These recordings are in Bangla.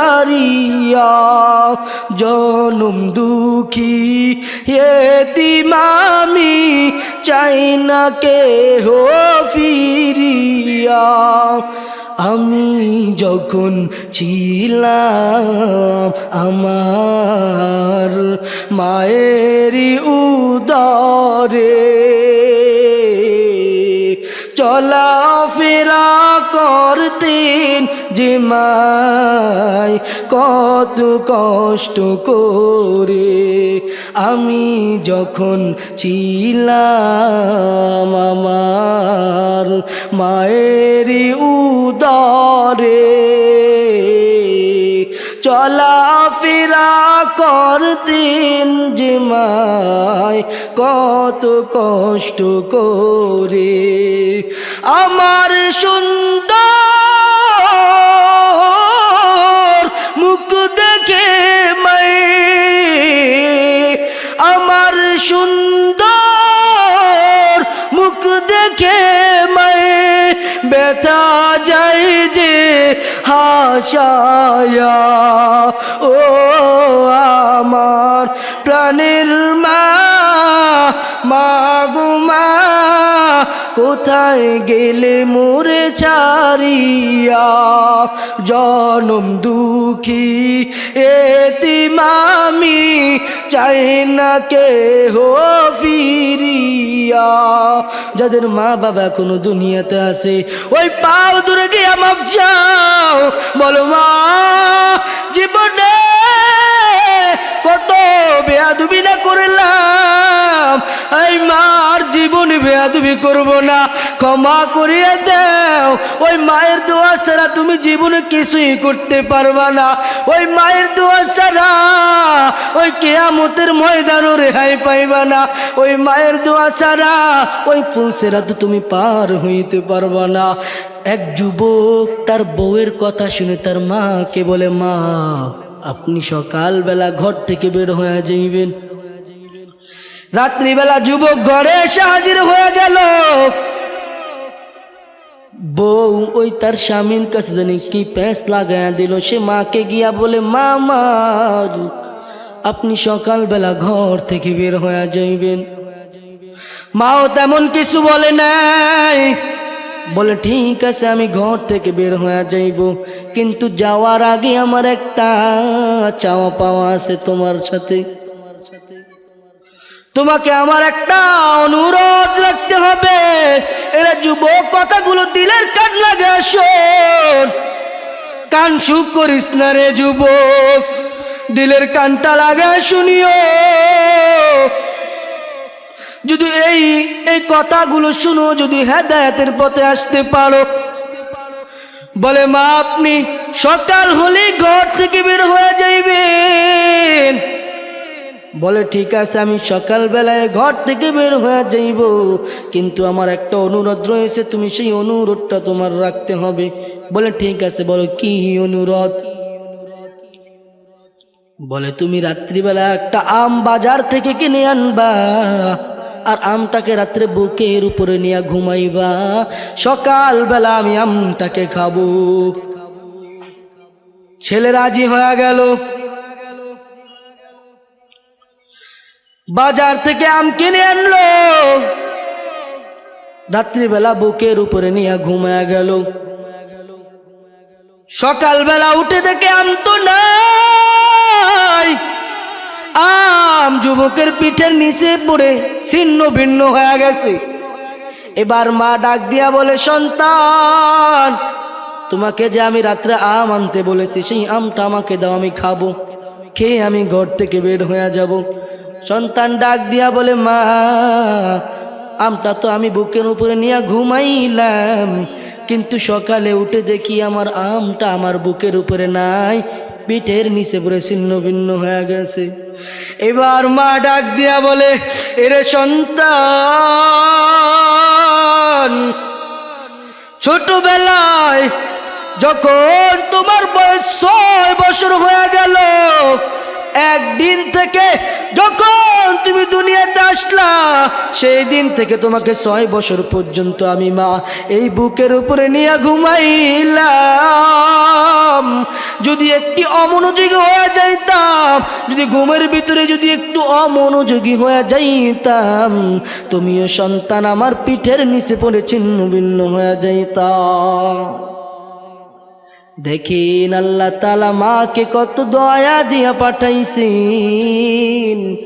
মোরে জনম দুঃখী, এতিমামি চাই না কে হো ফিরিয়া। আমি যখন ছিলাম আমার মায়েরই উদরে চলাফেরা করতেন যে মাই, কত কষ্ট করে আমি যখন ছিলাম আমার মায়েরই উদরে। চলাফেরা করতেন যে মায় কত কষ্ট করে আমার সুন্দর মুখ দেখে মায়ে, আমার সুন্দর মুখ দেখে মায়ে, ব্যথা যায় যে হাসায়া। ও আমার প্রাণের মা মা কোথায় গেলে মোরে চারিয়া জনম দুঃখী এতিমামি চাই না কে হো ফিরিয়া। যাদের মা বাবা কোনো দুনিয়াতে আছে, ওই পাও দূরে গিয়ে মাপ যাও বলো মা, জীবনে কত বেয়াদুবি না করলাম? এই মার জীবন বেয়াদুবি করব না, ক্ষমা করিয়ে দেও। ওই মায়ের দোয়া ছাড়া তুমি জীবনে কিছুই করতে পারবা না। ওই মায়ের দোয়া ছাড়া ওই কেয়ামতের ময়দানও রেহাই পাইবা না। ওই মায়ের দোয়া ছাড়া ওই ফুলসেরা তো তুমি পার হইতে পারবা না। এক যুবক তার বউয়ের কথা শুনে তার মাকে বলে, মা, আপনি সকালবেলা ঘর থেকে বের হয়ে যাইবেন। রাত্রিবেলা যুবক ঘরে এসে হাজির হয়ে গেল। বউ ওই তার স্বামীর কাছে জানি কি প্যাঁচ লাগায়া দিল। সে মাকে গিয়া বলে, মা মা আপনি সকালবেলা ঘর থেকে বের হয়ে যাইবেন। মাও তেমন কিছু বলে নাই। বলে, ঠিক আছে, আমি ঘর থেকে বের হয়ে যাইব। কিন্তু যাওয়ার আগে আমার একটা চাওয়া পাওয়া আছে তোমার সাথে। তোমাকে আমার একটা অনুরোধ রাখতে হবে। এরা যুবক কথাগুলো দিলের কান লাগে কান সুখ করিস না রে যুবক, দিলের কানটা লাগা শুনিও। যদি এই এই কথাগুলো শুনো, যদি হেদায়তের পথে আসতে পারো। বলে, মা, আপনি সকাল হলে ঘর থেকে বের হয়ে যাইবেন। বলে, ঠিক আছে, আমি সকালবেলায় ঘর থেকে বের হয়ে যাইব। কিন্তু আমার একটা অনুরোধ রয়েছে, তুমি সেই অনুরোধটা তোমার রাখতে হবে। বলে, ঠিক আছে, বলো, কি অনুরোধ? বলে, তুমি রাত্রিবেলা একটা আম বাজার থেকে কিনে আনবা, আর আমটাকে রাত্রে বুকের উপরে নিয়ে ঘুমাইবা। সকালবেলা আমি আমটাকে খাব। ছেলে রাজি হয়ে গেল। বাজার থেকে আম কিনে আনলো। রাত্রিবেলা বুকের উপরে নিয়ে ঘুমায়া গেল। সকালবেলা উঠে দেখে আম তো নাই। আম যুবকের পিঠের নিচে পড়ে ছিন্ন ভিন্ন হয়ে গেছে। এবার মা ডাক দিয়া বলে, সন্তান, তোমাকে যে আমি রাত্রে আম আনতে বলেছি, সেই আমটা আমাকে দাও, আমি খাব। খেয়ে আমি ঘর থেকে বের হয়ে যাব। সন্তান ডাক দিয়া বলে, মা, আমটা তো আমি বুকের উপরে নিয়ে ঘুমাইলাম। কিন্তু সকালে উঠে দেখি আমার আমটা আমার বুকের উপরে নাই, পিঠের নিচে পড়ে ছিন্ন ভিন্ন হয়ে গেছে। এবার মা ডাক দিয়া বলে, এরে সন্তান, ছোটবেলায় যখন তোমার বয়স ছয় বছর হয়ে গেল একদিন থেকে যখন তুমি দুনিয়াতে আসলা, সেই দিন থেকে তোমাকে ছয় বছর পর্যন্ত আমি মা এই বুকের উপরে নিয়ে ঘুমাইলাম। যদি একটি অমনোযোগী হয়ে যাইতাম, যদি ঘুমের ভিতরে যদি একটু অমনোযোগী হয়ে যাইতাম, তুমিও সন্তান আমার পিঠের নিচে পড়ে ছিন্ন ভিন্ন হয়ে যাইতাম। দেখেন আল্লাহ তালা মাকে কত দয়া দিয়া পাঠাইছেন।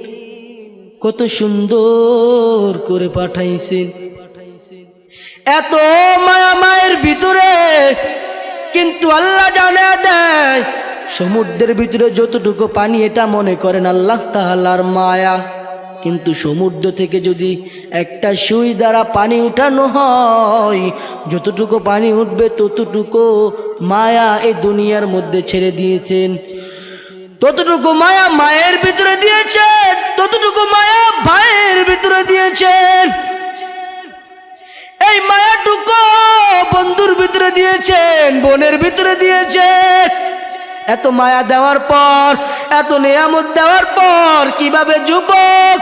কত সুন্দর করে পাঠাইছেন। এত মায়া মায়ের ভিতরে কিন্তু আল্লাহ জানে দেয়। সমুদ্রের ভিতরে যতটুকু পানি, এটা মনে করেন আল্লাহ তাহালার মায়া। কিন্তু সমুদ্র থেকে যদি একটা সুই দ্বারা পানি উঠানো হয়, যতটুকু পানি উঠবে ততটুকু মায়া এই দুনিয়ার মধ্যে ছেড়ে দিয়েছেন। ততটুকু মায়া মায়ের ভিতরে দিয়েছেন, ততটুকু মায়া ভাইয়ের ভিতরে দিয়েছেন। এই মায়াটুকু বন্ধুর ভিতরে দিয়েছেন, বোনের ভিতরে দিয়েছেন। এত মায়া দেওয়ার পর, এত নিয়ামত দেওয়ার পর কীভাবে যুবক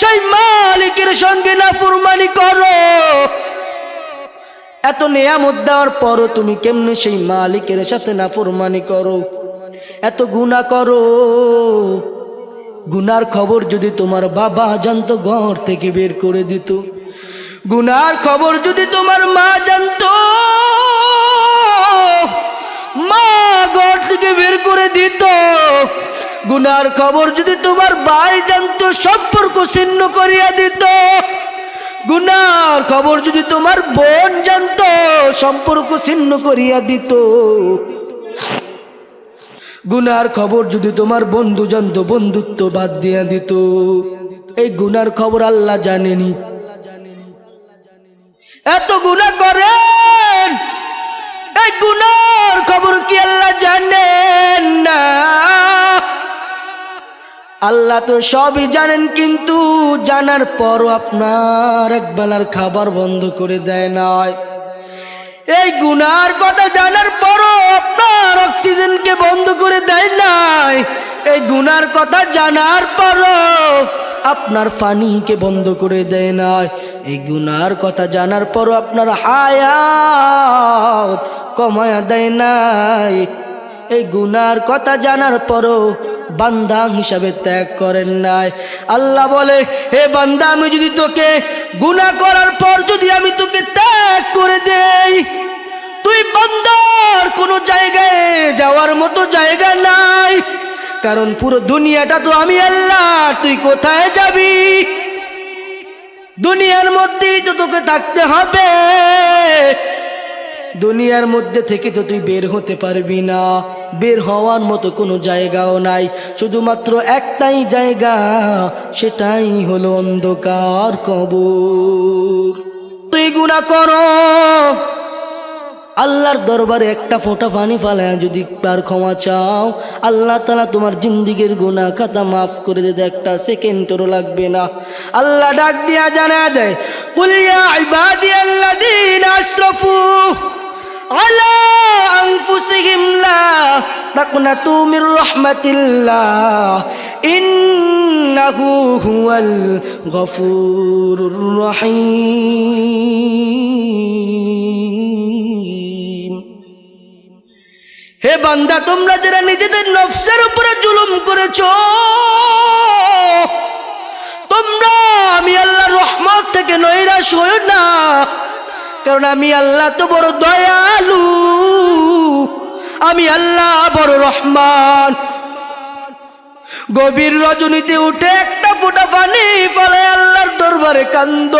সেই মালিকের সঙ্গে না ফুরমানি করো। এত নিয়ামত দেওয়ার পরও তুমি কেমনে সেই মালিকের সাথে না ফুরমানি করো? এত গুণা করো। গুনার খবর যদি তোমার বাবা জানতো, ঘর থেকে বের করে দিত। গুনার খবর যদি তোমার মা জানতো, মা ঘর থেকে বের করে দিত। গুনার খবর যদি তোমার ভাই জানতো, সম্পর্ক ছিন্ন করিয়া দিত। গুনার খবর যদি তোমার বোন জানতো, সম্পর্ক ছিন্ন করিয়া দিত। গুনার খবর যদি তোমার বন্ধু জানতো, বন্ধুত্ব বাদ দিয়া দিত। এই গুনার খবর আল্লাহ জানেনি। এত গুণা করেন, এই গুনার খবর কি আল্লাহ জানেন না? আল্লাহ তো সবই জানেন, কিন্তু জানার পরও আপনার একবেলার খাবার বন্ধ করে দেয় নয় এই গুনার কথা জানার পরও আপনার অক্সিজেনকে বন্ধ করে দেয় নাই। এই গুনার কথা জানার পরও আপনার ফানিকে বন্ধ করে দেয় নাই। এই গুনার কথা জানার পরও আপনার হায়াত কমায়া দেয় নাই। এই গুনার কথা জানার পরও বান্দা হিসাবে ত্যাগ করেন নাই। আল্লাহ বলে, হে বান্দা, আমি যদি তোকে গুনাহ করার পর যদি আমি তোকে ত্যাগ করে দেই, তুই বান্দার কোনো জায়গায় যাওয়ার মতো জায়গা নাই। কারণ পুরো দুনিয়াটা তো আমি আল্লাহ, তুই কোথায় যাবি? দুনিয়ার মধ্যেই তো তোকে থাকতে হবে। দুনিয়ার মধ্যে থেকে তো তুই বের হতে পারবি না। বের হওয়ার মতো কোনো জায়গাও নাই। শুধুমাত্র একটাই জায়গা, সেটাই হলো অন্ধকার কবর। তুই গুণা করো। আল্লাহর দরবারে একটা ফোঁটা পানি ফালায় যদি তার ক্ষমা চাও। আল্লাহ তালা তোমার জিন্দিগির গুণা খাতা মাফ করে দিতে একটা সেকেন্ডেরও লাগবে না। আল্লাহ ডাক দিয়া জানা দেয় আসরাফু আলা আনফুসিহিম লা তাকনাতু মির রাহমাতিল্লাহ ইন্নাহু হুয়াল গফুরুর রহিম হে বান্দা, তোমরা যারা নিজেদের নফসের উপরে জুলুম করেছ, তোমরা আমি আল্লাহ রহমত থেকে নৈরাশ হই না। কারণ আমি আল্লাহ তো বড় দয়ালু। আমি আল্লাহ বড় রহমান। গভীর রজনীতে উঠে একটা ফুটা পানি ফলে আল্লাহর দরবারে কান্দ।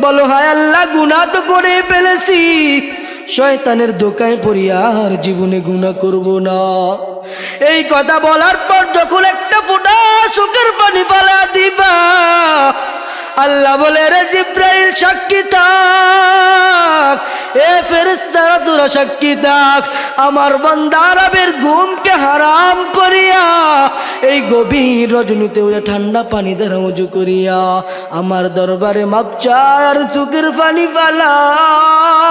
বলো, হায় আল্লাহ গুণা তো করে ফেলেছি। শয়তানের দোকায় পড়ি আর জীবনে গুণা করব না। এই কথা বলার পর যখন একটা ফুটা সুখের পানি ফালা দিবা আল্লাহ বলে রে জিব্রাইল, সাক্ষী থাক। এ ফেরেস্তারা তোরা সাক্ষী থাক। আমার বান্দা আরবের ঘুমকে হারাম করিয়া, এই গভীর রজনীতে ওই ঠান্ডা পানি দ্বারা উজু করিয়া, আমার দরবারে মাপ চায় আর চোখের পানি ফালাই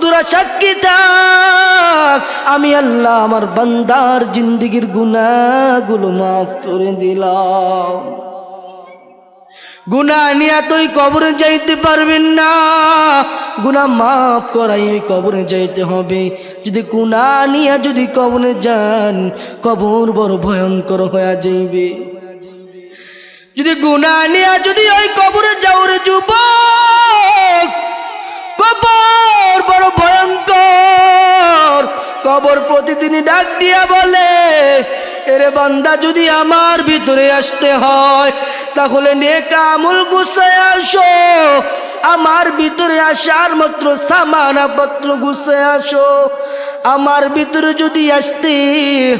তোরা সাক্ষী থাক। আমি আল্লাহ আমার বান্দার জিন্দিগির গুনাহগুলো মাফ করে দিলাম। গুনা নিয়া তুই কবরে যাইতে পারবেন না। গুনা মাফ করাই ওই কবরে যাইতে হবে। যদি গুনা নিয়া যদি কবরে যান, কবর বড় ভয়ঙ্কর হয়ে যাইবে। যদি গুনা নিয়া যদি ওই কবরে যাও রে যুবক, কবর বড় ভয়ঙ্কর। কবর প্রতিদিনই ডাক দিয়া বলে, এরে বান্দা, যদি আমার ভিতরে আসতে হয় তাহলে নেক আমল আসো। আমার ভিতরে আসার মাত্র সামানা পত্র গুছায় আসো। আমার ভিতরে যদি আসতে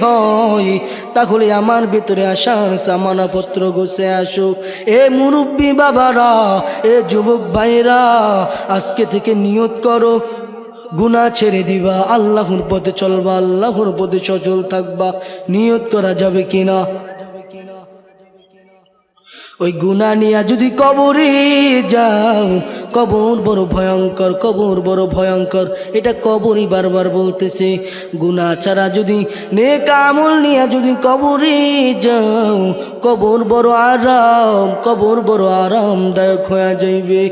হয়, তাহলে আমার ভিতরে আসার সামানাপত্র গোছে আসো। এ মুরব্বী বাবারা, এ যুবক ভাইরা, আজকে থেকে নিয়ত করো। গুণা ছেড়ে দিবা, আল্লাহর পথে চলবা, আল্লাহর পথে সচল থাকবা। নিয়ত করা যাবে কিনা? ওই গুণা নিয়া যদি কবরে যাও, কবর বড় ভয়ঙ্কর, কবর বড় ভয়ঙ্কর। এটা কবরই বারবার বলতেছে, গুণা ছাড়া যদি নে কামল নিয়া যদি কবরে যাও, কবর বড় আরাম, কবর বড় আরামদায়ক হয়ে যাইবে।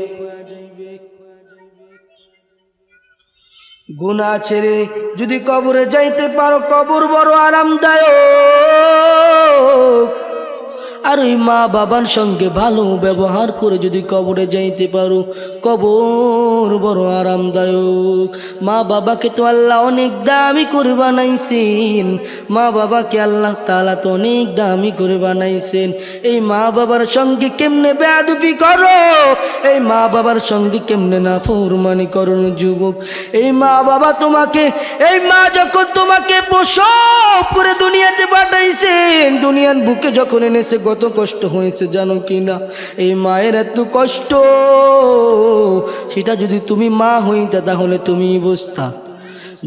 গুণা ছেড়ে যদি কবরে যাইতে পারো, কবর বড় আরামদায়ক। আর ওই মা বাবার সঙ্গে ভালো ব্যবহার করে যদি কবরে যাইতে পারো, কবর বড় আরামদায়ক। মা বাবাকে তো আল্লাহ অনেক দামি করে বানাইছেন। মা বাবাকে আল্লাহ তালা তো অনেক দামি করে বানাইছেন। এই মা বাবার সঙ্গে কেমনে বেয়াদুফি করো? এই মা বাবার সঙ্গে কেমনে না ফরমানি করো যুবক? এই মা বাবা তোমাকে, এই মা যখন তোমাকে প্রসব করে দুনিয়াতে পাঠাইছেন, দুনিয়ার বুকে যখন এনেছে কত কষ্ট হয়েছে জানো কি না? এই মায়ের এত কষ্ট। সেটা যদি তুমি মা হইতে, তাহলে তুমি বুঝতা।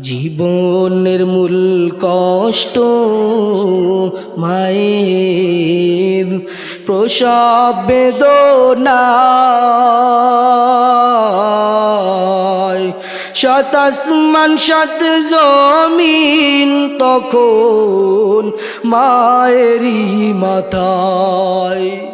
জীবনের মূল কষ্ট মায়ের প্রসব বেদনা শতাসমান শত জমিন তখন মায়েরই মাথায়।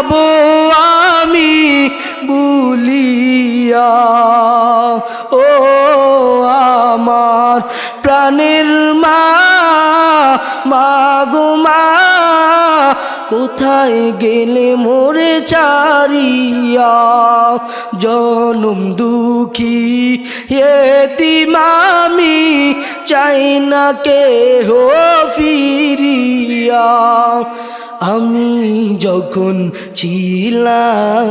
যাব আমি বুলিয়া। ও আমার প্রাণের মা কোথায় গেলে মোরে চারিয়া জনম দুঃখী এতিমামি চাই না কে হো ফিরিয়া। আমি যখন ছিলাম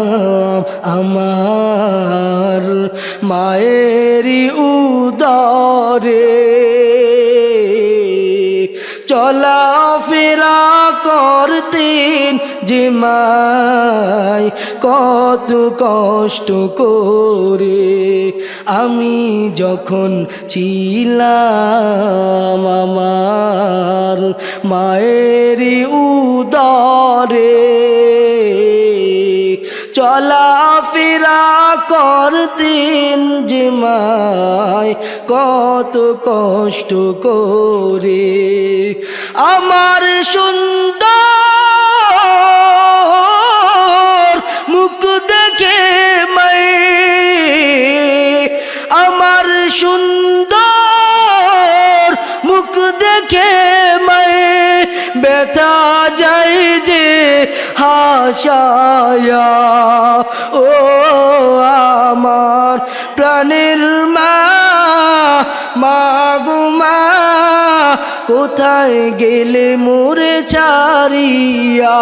আমার মায়েরই উদরে চলাফেরা করতেন যে মাই কত কষ্ট করে। আমি যখন ছিলাম আমার মায়েরই উদরে চলাফেরা করতেন যে মায় কত কষ্ট করে। আমার সুন্দর প্রাণের মা মা গো মা কোথায় গেলে মোরে চারিয়া?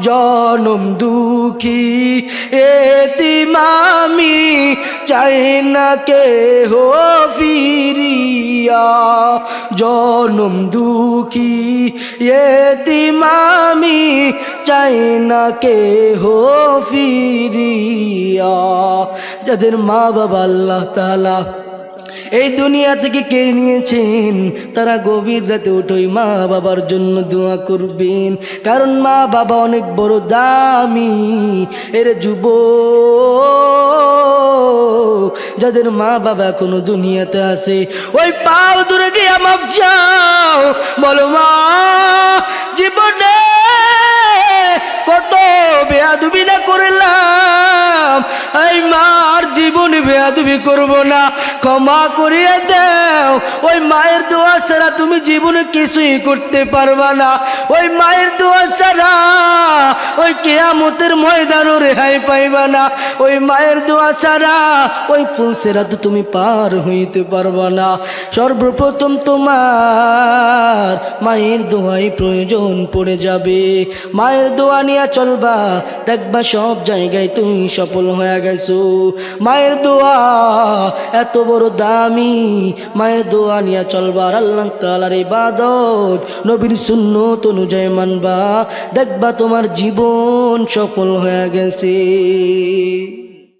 জনম দুঃখী। এতি মামি চাই না কে হো ফিরিয়া। জনম দুঃখী। এতি মামি চাই না কে হো ফিরিয়া। যাদের মা বাবা আল্লাহ তালা এই দুনিয়া থেকে কেড়ে নিয়েছেন? তারা গভীর রাতে উঠোই মা বাবার জন্য দোয়া করবেন। কারণ মা বাবা অনেক বড় দামি। এর যুব যাদের মা বাবা কোনো দুনিয়াতে আসে ওই পাও দূরে গিয়ে মাপ যাও বলো মা, জীবনে কত বেয়াদুবি না করলাম? এই মার জীবনে বেয়াদুবি করব না। ক্ষমা করিয়ে দাও। ওই মায়ের দোয়া ছাড়া তুমি জীবনে কিছুই করতে পারবা না। ওই মায়ের দোয়া ছাড়া ওই কেয়ামতের ময়দানও রেহাই পাইবা না। ওই মায়ের দোয়া ছাড়া ওই ফুলসেরা তো তুমি পার হইতে পারবা না। সর্বপ্রথম তোমার মায়ের দোয়াই প্রয়োজন পড়ে যাবে। মায়ের দোয়া নিয়ে চলবা, দেখবা সব জায়গায় তুমি সফল হয়ে গেছো মায়ের দোয়া এত বড় দামি। মায়ের দোয়া নিয়ে চলবার আল্লাহ তালার ইবাদত। নবীর সুন্নত অনুযায়ী মানবা। দেখবা তোমার জীবন সফল হয়ে গেছে।